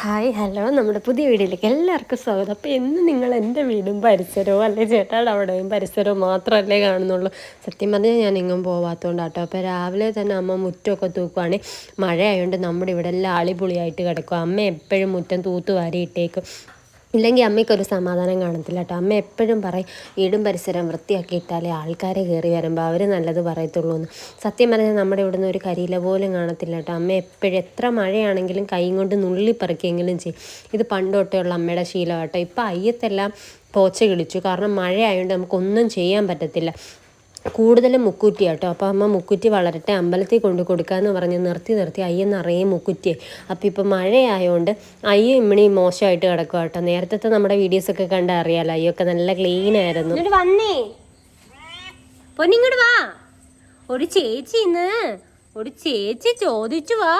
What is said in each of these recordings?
Hi hello. നമ്മുടെ പുതിയ വീഡിയോയിലേക്ക് എല്ലാവർക്കും സ്വാഗതം. അപ്പോൾ ഇന്ന് നിങ്ങൾ എന്റെ വീടും പരിസരവും അല്ലെ ചേട്ടാടെ അവിടെയും പരിസരവും മാത്രമല്ലേ കാണുന്നുള്ളൂ. സത്യം പറഞ്ഞാൽ ഞാൻ എങ്ങും പോവാത്തതുകൊണ്ടാട്ടോ അപ്പോൾ രാവിലെ തന്നെ അമ്മ മുറ്റമൊക്കെ തൂക്കുവാണെങ്കിൽ മഴയായതുകൊണ്ട് നമ്മുടെ ഇവിടെ എല്ലാം അളിപൊളിയായിട്ട് കിടക്കും. അമ്മ എപ്പോഴും മുറ്റം തൂത്ത് വാരി ഇട്ടേക്കും ഇല്ലെങ്കിൽ അമ്മയ്ക്കൊരു സമാധാനം കാണത്തില്ല കേട്ടോ. അമ്മ എപ്പോഴും പറയും വീടും പരിസരം വൃത്തിയാക്കി ഇട്ടാലേ ആൾക്കാരെ കയറി വരുമ്പോൾ അവർ നല്ലത് പറയത്തുള്ളൂ എന്ന്. സത്യം പറഞ്ഞാൽ നമ്മുടെ ഇവിടെ നിന്ന് ഒരു കരിയില പോലും കാണത്തില്ല കേട്ടോ. അമ്മ എപ്പോഴും എത്ര മഴയാണെങ്കിലും കൈ കൊണ്ട് നുള്ളി പറിക്കുകയെങ്കിലും ചെയ്യും. ഇത് പണ്ട് ഉള്ള അമ്മയുടെ ശീലം കേട്ടോ. ഇപ്പം അയ്യത്തെല്ലാം പോച്ച കിളിച്ചു. കാരണം മഴയായതുകൊണ്ട് നമുക്കൊന്നും ചെയ്യാൻ പറ്റത്തില്ല. കൂടുതലും മുക്കുറ്റി കേട്ടോ. അപ്പോൾ അമ്മ മുക്കുറ്റി വളരട്ടെ അമ്പലത്തിൽ കൊണ്ട് കൊടുക്കാമെന്ന് പറഞ്ഞ് നിർത്തി നിർത്തി അയ്യ നിറയെ മുക്കുറ്റി അപ്പോൾ ഇപ്പോൾ മഴയായതുകൊണ്ട് അയ്യ ഇമ്മണി മോശമായിട്ട് കിടക്കുക കേട്ടോ. നേരത്തെ നമ്മുടെ വീഡിയോസൊക്കെ കണ്ട് അറിയാലോ അയ്യൊക്കെ നല്ല ക്ലീൻ ആയിരുന്നു. വന്നേ. പൊന്നിങ്ങോട്ട് വാ. ഒരു ചേച്ചി ഇന്ന് ഒരു ചേച്ചി ചോദിച്ചു വാ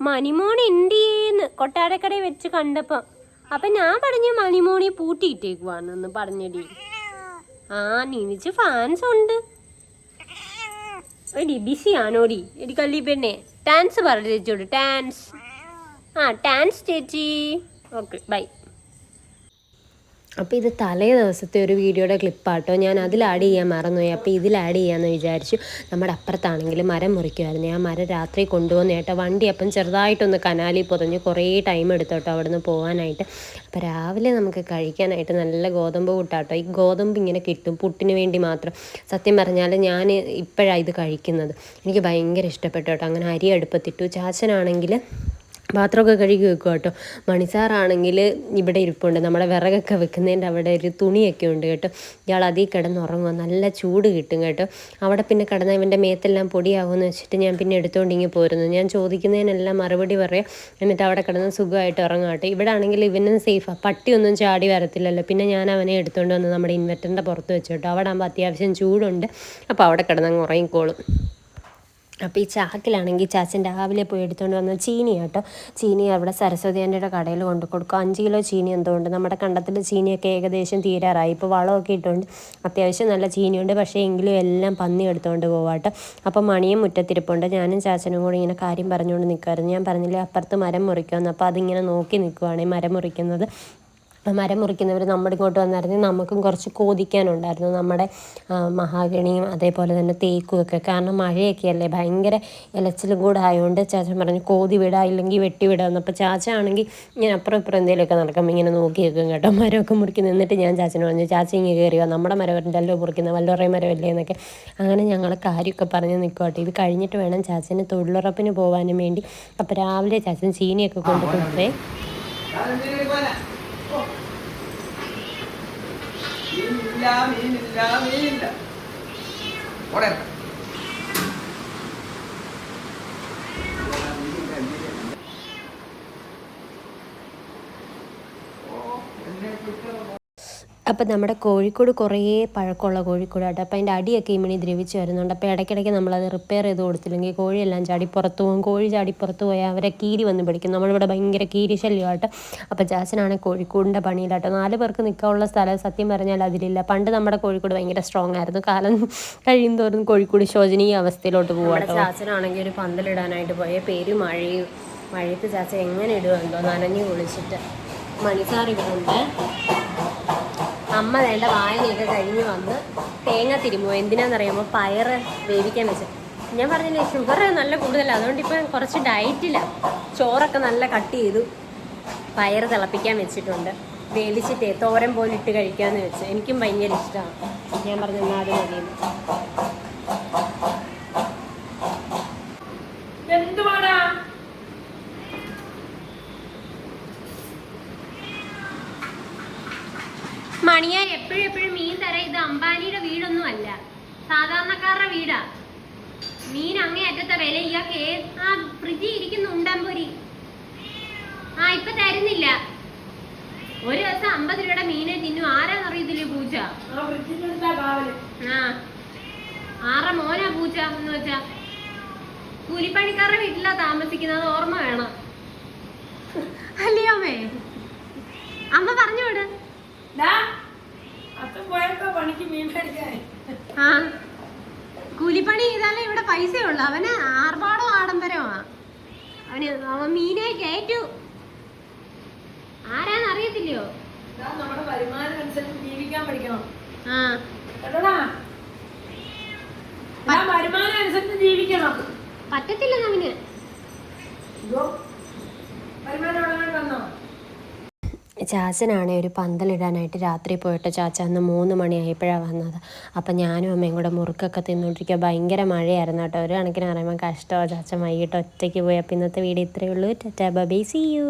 മണിമോൺ എന്തിയേന്ന് കൊട്ടാരക്കടയിൽ വെച്ച് കണ്ടപ്പം. അപ്പൊ ഞാൻ പറഞ്ഞു മണിമോണി പൂട്ടിയിട്ടേക്കുവാന്നൊന്ന് പറഞ്ഞടി. ആ നിനിച്ച് ഫാൻസ് ഉണ്ട്. എടി ബിസി ആണോടി എടി കല്ലി പെണ്ണെ. ടാൻസ് പറഞ്ഞു ചേച്ചിയോട്? ടാൻസ് ആ ടാൻസ് ചേച്ചി. ഓക്കെ ബൈ അപ്പോൾ ഇത് തലേ ദിവസത്തെ ഒരു വീഡിയോയുടെ ക്ലിപ്പാട്ടോ. ഞാൻ അതിൽ ആഡ് ചെയ്യാൻ മറന്നുപോയി. അപ്പോൾ ഇതിൽ ആഡ് ചെയ്യാമെന്ന് വിചാരിച്ചു. നമ്മുടെ അപ്പുറത്താണെങ്കിൽ മരം മുറിക്കുമായിരുന്നു ഞാൻ മരം രാത്രി കൊണ്ടുവന്ന ഏട്ടാ വണ്ടി അപ്പം ചെറുതായിട്ടൊന്ന് കനാലിൽ പൊതഞ്ഞ് കുറേ ടൈം എടുത്തോട്ടോ അവിടെ നിന്ന് പോകാനായിട്ട്. അപ്പോൾ രാവിലെ നമുക്ക് കഴിക്കാനായിട്ട് നല്ല ഗോതമ്പ് കൂട്ടാട്ടോ ഈ ഗോതമ്പ് ഇങ്ങനെ കിട്ടും പുട്ടിന് വേണ്ടി മാത്രം. സത്യം പറഞ്ഞാൽ ഞാൻ ഇപ്പോഴാണ് ഇത് കഴിക്കുന്നത്. എനിക്ക് ഭയങ്കര ഇഷ്ടപ്പെട്ടു കേട്ടോ. അങ്ങനെ അരി അടുപ്പത്തിട്ടു. ചാച്ചനാണെങ്കിൽ പാത്രമൊക്കെ കഴുകി വെക്കുക കേട്ടോ. മണിസാറാണെങ്കിൽ ഇവിടെ ഇരിപ്പുണ്ട്. നമ്മുടെ വിറകൊക്കെ വെക്കുന്നതിന്റെ അവിടെ ഒരു തുണിയൊക്കെ ഉണ്ട് കേട്ടോ. ഇയാൾ അതിൽ കിടന്നുറങ്ങുക നല്ല ചൂട് കിട്ടും കേട്ടോ. അവിടെ പിന്നെ കിടന്ന ഇവന്റെ മേത്തെല്ലാം പൊടിയാകുമെന്ന് വെച്ചിട്ട് ഞാൻ പിന്നെ എടുത്തുകൊണ്ട് ഇങ്ങനെ പോരുന്നു. ഞാൻ ചോദിക്കുന്നതിനെല്ലാം മറുപടി പറയാം. എന്നിട്ട് അവിടെ കിടന്ന് സുഖമായിട്ട് ഉറങ്ങും കേട്ടോ. ഇവിടെ ആണെങ്കിൽ ഇവനും സേഫാണ് പട്ടിയൊന്നും ചാടി വരത്തില്ലല്ലോ. പിന്നെ ഞാൻ അവനെ എടുത്തുകൊണ്ട് വന്ന് നമ്മുടെ ഇൻവെർട്ടറിന്റെ പുറത്ത് വെച്ചു കേട്ടോ. അവിടെ ആകുമ്പോൾ അത്യാവശ്യം ചൂടുണ്ട്. അപ്പോൾ അവിടെ കിടന്നങ്ങ് ഉറങ്ങിക്കോളും. അപ്പോൾ ഈ ചാക്കിലാണെങ്കിൽ ചാച്ചൻ രാവിലെ പോയി എടുത്തുകൊണ്ട് വന്ന ചീനി കേട്ടോ. ചീനി അവിടെ സരസ്വതി ആന്റിയുടെ കടയിൽ കൊണ്ട് കൊടുക്കും. അഞ്ച് കിലോ ചീനി എന്തുകൊണ്ട്? നമ്മുടെ കണ്ടത്തിൽ ചീനിയൊക്കെ ഏകദേശം തീരാറായി. ഇപ്പോൾ വളമൊക്കെ ഇട്ടുകൊണ്ട് അത്യാവശ്യം നല്ല ചീനിയുണ്ട്. പക്ഷേ എങ്കിലും എല്ലാം പന്നി എടുത്തുകൊണ്ട് പോവാട്ടോ അപ്പോൾ മണിയും മുറ്റത്തിരിപ്പുണ്ട്. ഞാനും ചാച്ചനും കൂടി ഇങ്ങനെ കാര്യം പറഞ്ഞുകൊണ്ട് നിൽക്കുമായിരുന്നു ഞാൻ പറഞ്ഞില്ലേ അപ്പുറത്ത് മരം മുറിക്കുമെന്ന്. അപ്പോൾ അതിങ്ങനെ നോക്കി നിൽക്കുവാണ് മരം മുറിക്കുന്നത്. മരം മുറിക്കുന്നവർ നമ്മുടെ ഇങ്ങോട്ട് വന്നായിരുന്നു. നമുക്കും കുറച്ച് കോതിക്കാനുണ്ടായിരുന്നു. നമ്മുടെ മഹാഗണിയും അതേപോലെ തന്നെ തേക്കും ഒക്കെ. കാരണം മഴയൊക്കെ അല്ലേ? ഭയങ്കര ഇലച്ചിലും കൂടെ ആയതുകൊണ്ട് ചാച്ചൻ പറഞ്ഞു കോതി വിടാം ഇല്ലെങ്കിൽ വെട്ടി വിടാമെന്ന് അപ്പോൾ ചാച്ച ആണെങ്കിൽ ഞാൻ അപ്പുറം ഇപ്പുറം എന്തെങ്കിലുമൊക്കെ നടക്കുമ്പോൾ ഇങ്ങനെ നോക്കി വെക്കും കേട്ടോ. മരമൊക്കെ മുറിക്കുന്ന. എന്നിട്ട് ഞാൻ ചാച്ചനോട് പറഞ്ഞു ചാച്ച ഇങ്ങനെ കയറിയോ നമ്മുടെ മരമല്ലോ മുറിക്കുന്ന വല്ലോറേ മരമല്ലേ എന്നൊക്കെ. അങ്ങനെ ഞങ്ങൾ കാര്യമൊക്കെ പറഞ്ഞ് നിൽക്കോട്ടെ ഇത് കഴിഞ്ഞിട്ട് വേണം ചാച്ചന് തൊഴിലുറപ്പിന് പോകാനും വേണ്ടി. അപ്പോൾ രാവിലെ ചാച്ചൻ ചീനിയൊക്കെ കൊണ്ട് കൊടുത്തേ മീനില്ല മീനില്ല മീനില്ല. ഓടെ അപ്പം നമ്മുടെ കോഴിക്കോട് കുറേ പഴക്കമുള്ള കോഴിക്കോട് ആട്ടോ അപ്പം അതിന്റെ അടിയൊക്കെ ഈ മണി ദ്രവിച്ച് വരുന്നുണ്ട്. അപ്പോൾ ഇടയ്ക്കിടയ്ക്ക് നമ്മളത് റിപ്പയർ ചെയ്ത് കൊടുത്തില്ലെങ്കിൽ കോഴിയെല്ലാം ചാടി പുറത്ത് പോകും. കോഴി ചാടി പുറത്ത് പോയാൽ അവരെ കീരി വന്ന് പിടിക്കും. നമ്മളിവിടെ ഭയങ്കര കീരി ശല്യമാട്ടോ. അപ്പോൾ ജാസനാണെങ്കിൽ കോഴിക്കോടിന്റെ പണിയിലാട്ടോ നാല് പേർക്ക് നിൽക്കാനുള്ള സ്ഥലം സത്യം പറഞ്ഞാൽ അതിലില്ല. പണ്ട് നമ്മുടെ കോഴിക്കോട് ഭയങ്കര സ്ട്രോങ് ആയിരുന്നു. കാലം കഴിയും തോറും കോഴിക്കോട് ശോചനീയ അവസ്ഥയിലോട്ട് പോകാട്ടോ ജാസനാണെങ്കിൽ ഒരു പന്തലിടാനായിട്ട് പോയ പേര് മഴയും മഴയത്ത് ചാച്ച എങ്ങനെ ഇടുമെന്തോ നനഞ്ഞു കുളിച്ചിട്ട്. മണിസാർ ഇടുന്നുണ്ട് അമ്മ വേണ്ട വായനയൊക്കെ കഴിഞ്ഞ് വന്ന് തേങ്ങ തിരുമ്പോ എന്തിനാണെന്നറിയാമോ പയറ് വേവിക്കാൻ വെച്ച്. ഞാൻ പറഞ്ഞില്ലേ ഷുഗർ നല്ല കൂടുതലാണ് അതുകൊണ്ട് ഇപ്പം കുറച്ച് ഡയറ്റിലാണ് ചോറൊക്കെ നല്ല കട്ട് ചെയ്തു. പയറ് തിളപ്പിക്കാൻ വെച്ചിട്ടുണ്ട്. വേവിച്ചിട്ടേ തോരൻ പോലെ ഇട്ട് കഴിക്കാമെന്ന് വെച്ച്. എനിക്കും ഭയങ്കര ഇഷ്ടമാണ് ഞാൻ പറഞ്ഞു എന്നാൽ അത് മതിയെന്ന്. മണിയാർ എപ്പോഴും എപ്പോഴും മീൻ തര ഇത് അംബാനിയുടെ വീടൊന്നും അല്ല സാധാരണക്കാരുടെ വീടാ. മീൻ അങ്ങേ അറ്റത്തെ വില ഇയാൾക്ക് ഏ- ആ ഫ്രിഡ്ജിൽ ഇരിക്കുന്ന ഉണ്ടമ്പൊരി. ആ ഇപ്പൊ തരുന്നില്ല. ഒരു ദിവസം അമ്പത് രൂപയുടെ മീനെ തിന്നു. ആരാന്നറിയത്തില്ലേ പൂച്ച? ആ ആറ മോനാ പൂച്ച എന്ന് വെച്ചാ. കൂലിപ്പണിക്കാരുടെ വീട്ടിലാ താമസിക്കുന്നത്. ഓർമ്മ വേണം. അല്ലയോ അമ്മേ? അമ്മ പറഞ്ഞു ആ. കൂലിപ്പണി ചെയ്താലേ ഇവിടെ പൈസ ഉള്ളു അവന് ആർഭാടോ ആഡംബരമാ അവന് അവൻ മീനെ കയറ്റു അറിയത്തില്ലയോ? ഇതാ നമ്മുടെ വരുമാനം അനുസരിച്ച് ജീവിക്കാൻ പഠിക്കണം. ആ. വരുമാനം അനുസരിച്ച് ജീവിക്കണം. പറ്റത്തില്ല അവന്. ഇതോ. വരുമാനം വന്നോ? ചാച്ചനാണെ ഒരു പന്തലിടാനായിട്ട് രാത്രി പോയിട്ട് ചാച്ച അന്ന് മൂന്ന് മണിയായപ്പോഴാണ് വന്നത്. അപ്പം ഞാനും അമ്മയും കൂടെ മുറുക്കൊക്കെ തിന്നുകൊണ്ടിരിക്കുക ഭയങ്കര മഴയായിരുന്നു കേട്ടോ. ഒരു കണക്കിന് പറയുമ്പോൾ കഷ്ടമോ ചാച്ച. വൈകിട്ട് ഒറ്റയ്ക്ക് പോയി. ഇന്നത്തെ വീഡിയോ ഇത്രയേ ഉള്ളൂ. Tata bye C U